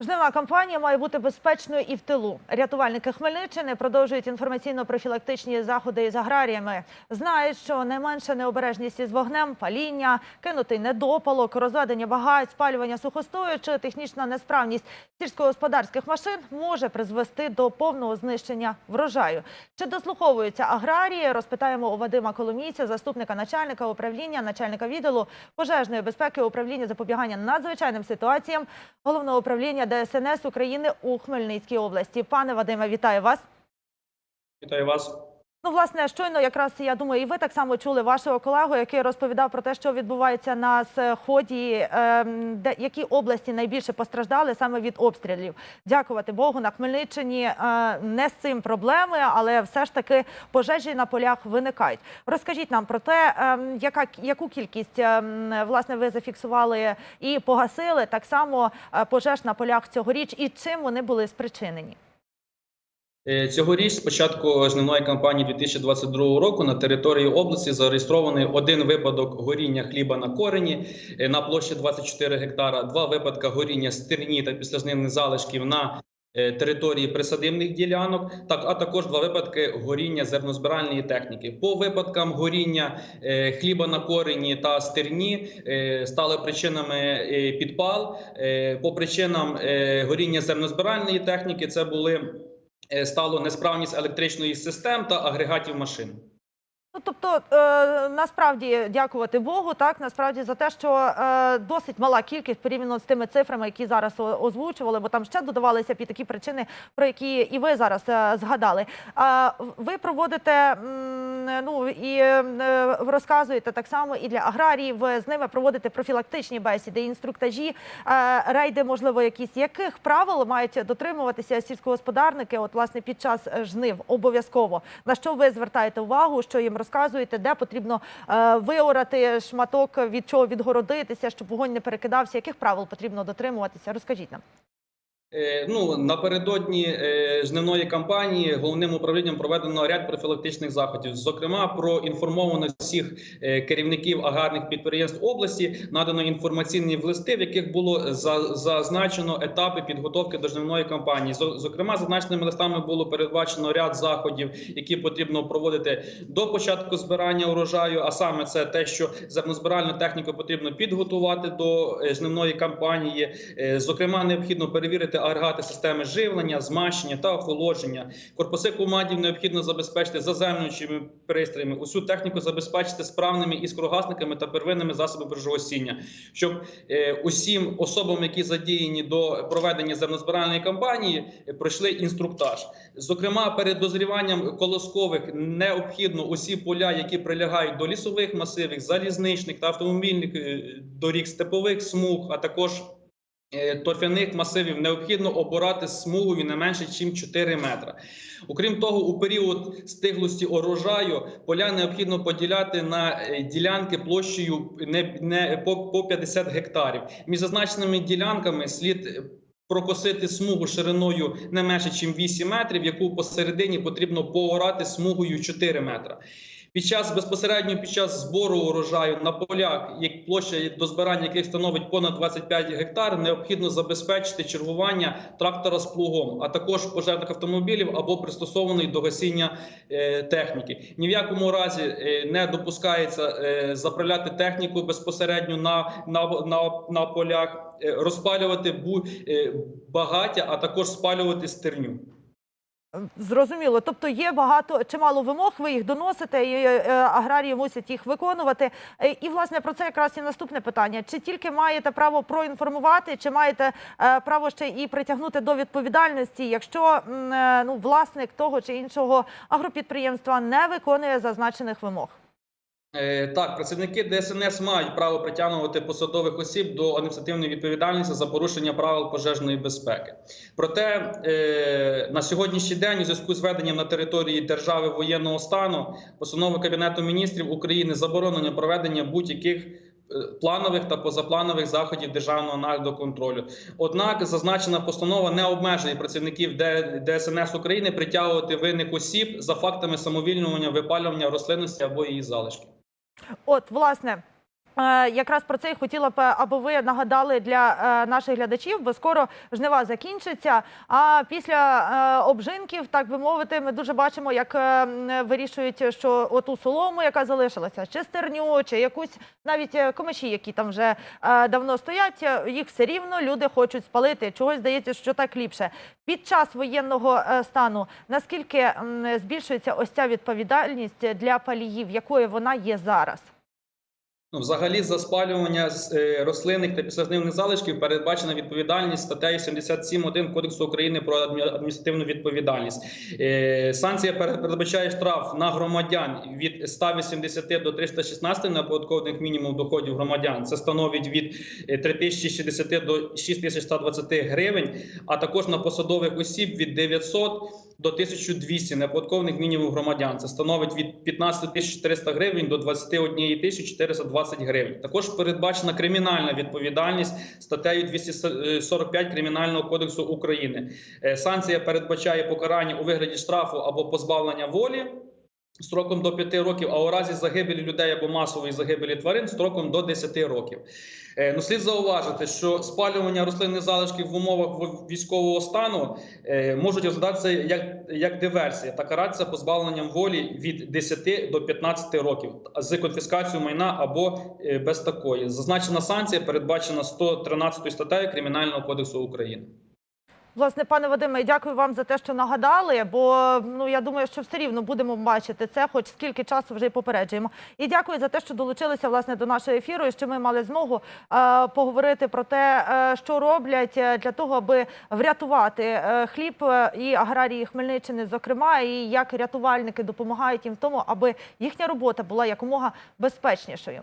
Жнива кампанія має бути безпечною і в тилу. Рятувальники Хмельниччини продовжують інформаційно-профілактичні заходи із аграріями. Знають, що найменша необережність із вогнем, паління, кинутий недопалок, розведення багать, спалювання сухостою чи технічна несправність сільськогосподарських машин може призвести до повного знищення врожаю. Чи дослуховуються аграрії? Розпитаємо у Вадима Коломійця, заступника начальника управління, начальника відділу пожежної безпеки управління запобігання надзвичайним ситуаціям головного управління ДСНС України у Хмельницькій області. Пане Вадиме, вітаю вас. Вітаю вас. Ну, власне, щойно якраз я думаю, і ви так само чули вашого колегу, який розповідав про те, що відбувається на сході, ем, де які області найбільше постраждали саме від обстрілів. Дякувати Богу, на Хмельниччині е, не з цим проблеми, але все ж таки пожежі на полях виникають. Розкажіть нам про те, ем, яка яку кількість ем, власне ви зафіксували і погасили так само е, пожеж на полях цьогоріч, і чим вони були спричинені? Е, Цьогоріч, з початку жнивної кампанії 2022 року, на території області зареєстрований один випадок горіння хліба на корені е, на площі 24 гектара, два випадка горіння стерні та післяжнивних залишків на е, території присадибних ділянок, так а також два випадки горіння зернозбиральної техніки. По випадкам горіння хліба на корені та стерні стали причинами підпал. По причинам горіння зернозбиральної техніки це були стало несправність електричної систем та агрегатів машин. Ну, тобто, е, насправді дякувати Богу, так насправді за те, що е, досить мала кількість порівняно з тими цифрами, які зараз озвучували, бо там ще додавалися і такі причини, про які і ви зараз е, згадали. А ви проводите ну і розказуєте так само і для аграріїв. з ними проводите профілактичні бесіди, інструктажі, рейди, можливо, якісь яких правил мають дотримуватися сільськогосподарники, от власне під час жнив обов'язково. На що ви звертаєте увагу, що їм розказуєте, де потрібно е, виорати шматок, від чого відгородитися, щоб вогонь не перекидався? Яких правил потрібно дотримуватися? Розкажіть нам. Е, Ну напередодні е, жнивної кампанії головним управлінням проведено ряд профілактичних заходів. Зокрема, про інформованість всіх е, керівників аграрних підприємств області надано інформаційні листи, в яких було за- зазначено етапи підготовки до жнивної кампанії. Зокрема, зазначеними листами було передбачено ряд заходів, які потрібно проводити до початку збирання урожаю. А саме це те, що зернозбиральну техніку потрібно підготувати до жнивної кампанії. Зокрема, необхідно перевірити агрегати системи живлення, змащення та охолодження. Корпуси командів необхідно забезпечити заземлюючими пристроями. Усю техніку забезпечити справними іскрогасниками та первинними засобами прижогосіння, щоб е, усім особам, які задіяні до проведення зернозбиральної кампанії, е, пройшли інструктаж. Зокрема, перед дозріванням колоскових необхідно усі поля, які прилягають до лісових масивів, залізничних та автомобільних е, доріг, степових смуг, а також торфяних масивів, необхідно обирати смугою не менше, ніж 4 метри. Окрім того, у період стиглості урожаю поля необхідно поділяти на е, ділянки площею не, не по, по 50 гектарів. Між зазначеними ділянками слід е, прокосити смугу шириною не менше, ніж 8 метрів, яку посередині потрібно поорати смугою 4 метри. Під час безпосередньо під час збору урожаю на полях, як площа до збирання яких становить понад 25 гектар, необхідно забезпечити чергування трактора з плугом, а також пожежних автомобілів або пристосованої до гасіння е, техніки. Ні в якому разі е, не допускається е, заправляти техніку безпосередньо на, на, на, на полях, розпалювати багаття, а також спалювати стерню. Зрозуміло, тобто є багато чимало вимог. Ви їх доносите, і е, аграрії мусять їх виконувати. Е, І власне про це якраз і наступне питання: чи тільки маєте право проінформувати, чи маєте е, право ще і притягнути до відповідальності, якщо е, ну власник того чи іншого агропідприємства не виконує зазначених вимог? Е, Так, працівники ДСНС мають право притягнути посадових осіб до адміністративної відповідальності за порушення правил пожежної безпеки. Проте е, на сьогоднішній день, у зв'язку з введенням на території держави воєнного стану, постанови Кабінету міністрів України заборонено проведення будь-яких е, планових та позапланових заходів державного нагляду контролю. Однак зазначена постанова не обмежує працівників ДСНС України притягувати винних осіб за фактами самовільного випалювання рослинності або її залишків. От, власне. Е, Якраз про це і хотіла б, аби ви нагадали для е, наших глядачів, бо скоро жнива закінчиться. А після е, обжинків, так би мовити, ми дуже бачимо, як вирішують, що оту солому, яка залишилася, чи стерню, чи якусь навіть комиші, які там вже давно стоять, їх все рівно люди хочуть спалити. Чогось здається, що так ліпше. Під час воєнного стану наскільки збільшується ось ця відповідальність для паліїв, якою вона є зараз? Ну, взагалі, за спалювання е, рослинних та післяжнивних залишків передбачена відповідальність статтею 77.1 Кодексу України про адмі- адміністративну відповідальність. Е, Санкція передбачає штраф на громадян від 180 до 316 неоподаткованих мінімум доходів громадян. Це становить від е, 3060 до 6120 гривень, а також на посадових осіб від 900 до 1200 неоподаткованих мінімум громадян. Це становить від 15 400 гривень до 21 420 гривень. Також передбачена кримінальна відповідальність статтею 245 Кримінального кодексу України. Е, Санкція передбачає покарання у вигляді штрафу або позбавлення волі. Строком до 5 років, а у разі загибелі людей або масової загибелі тварин строком до 10 років. Е, Ну, слід зауважити, що спалювання рослинних залишків в умовах військового стану е, можуть розглядатися як, як диверсія та каратися позбавленням волі від 10 до 15 років з конфіскацією майна або е, без такої. Зазначена санкція передбачена 113 статтею Кримінального кодексу України. Власне, пане Вадиме, дякую вам за те, що нагадали. Бо ну я думаю, що все рівно будемо бачити це, хоч скільки часу вже й попереджуємо. І дякую за те, що долучилися власне до нашого ефіру, і що ми мали змогу е, поговорити про те, е, що роблять е, для того, аби врятувати е, хліб е, і аграрії Хмельниччини, зокрема, і як рятувальники допомагають їм в тому, аби їхня робота була якомога безпечнішою.